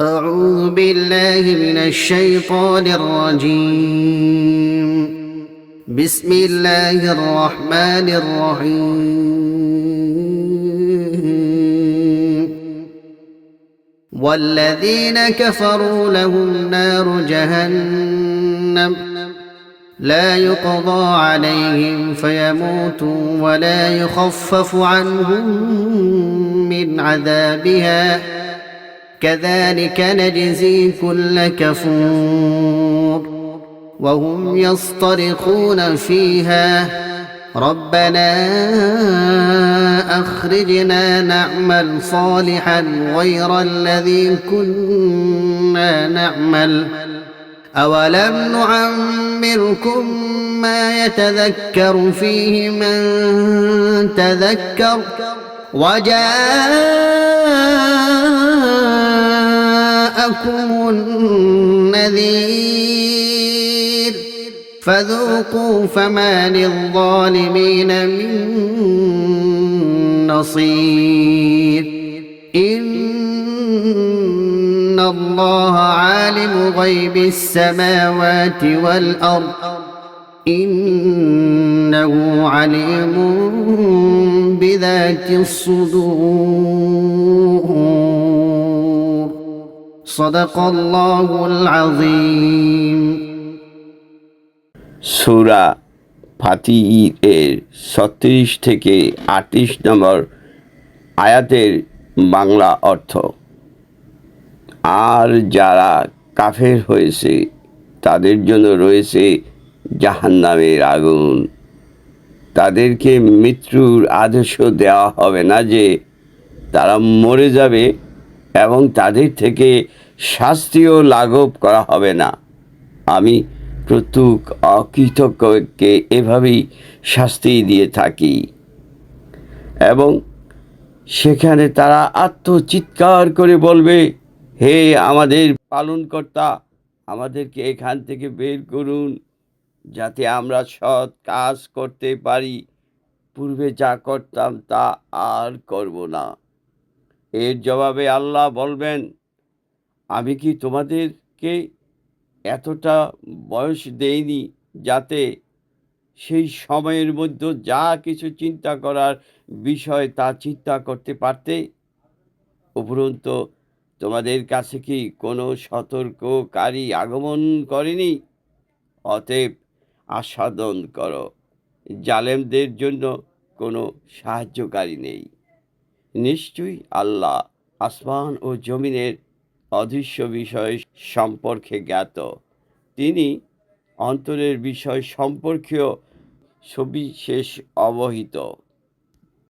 أعوذ بالله من الشيطان الرجيم. بسم الله الرحمن الرحيم. والذين كفروا لهم نار جهنم. لا يقضى عليهم فيموتوا ولا يخفف عنهم من عذابها. كذلك نجزي كل كفور وهم يصطرخون فيها. ربنا أخرجنا نعمل صالحا غير الذي كنا نعمل. أولم نعمركم ما يتذكر فيه من تذكر؟ وجاءكم النذير فذوقوا فما للظالمين من نصير. إن الله عالم غيب السماوات والأرض. إنه عليم بذات الصدور. صدق الله العظيم সুরা ফাতি এর ছত্রিশ থেকে আটত্রিশ নম্বর আয়াতের বাংলা অর্থ আর যারা কাফের হয়েছে তাদের জন্য রয়েছে জাহান্নামের আগুন তাদেরকে মৃত্যুর আদেশ দেওয়া হবে না যে তারা মরে যাবে এবং তাদের থেকে শাস্তিও লাঘব করা হবে না। আমি প্রত্যেক অকৃতজ্ঞকে এভাবেই শাস্তি দিয়ে থাকি। এবং সেখানে তারা আত্মচিৎকার করে বলবে, হে আমাদের পালনকর্তা, আমাদেরকে এখান থেকে বের করুন, যাতে আমরা সৎ কাজ করতে পারি। পূর্বে যা করতাম তা আর করব না। এর জবাবে আল্লাহ বলবেন, আমি কি তোমাদেরকে এতটা বয়স দেইনি যাতে সেই সময়ের মধ্যে যা কিছু চিন্তা করার বিষয় তা চিন্তা করতে পারতে? উপরন্ত, তোমাদের কাছে কি কোনো সতর্ককারী আগমন করেনি? অতএব আস্বাদন করো। জালেমদের জন্য কোনো সাহায্যকারী নেই। নিশ্চয়ই আল্লাহ আসমান ও জমিনের অদৃশ্য বিষয় সম্পর্কে জ্ঞাত। তিনি অন্তরের বিষয় সম্পর্কেও সবিশেষ অবহিত।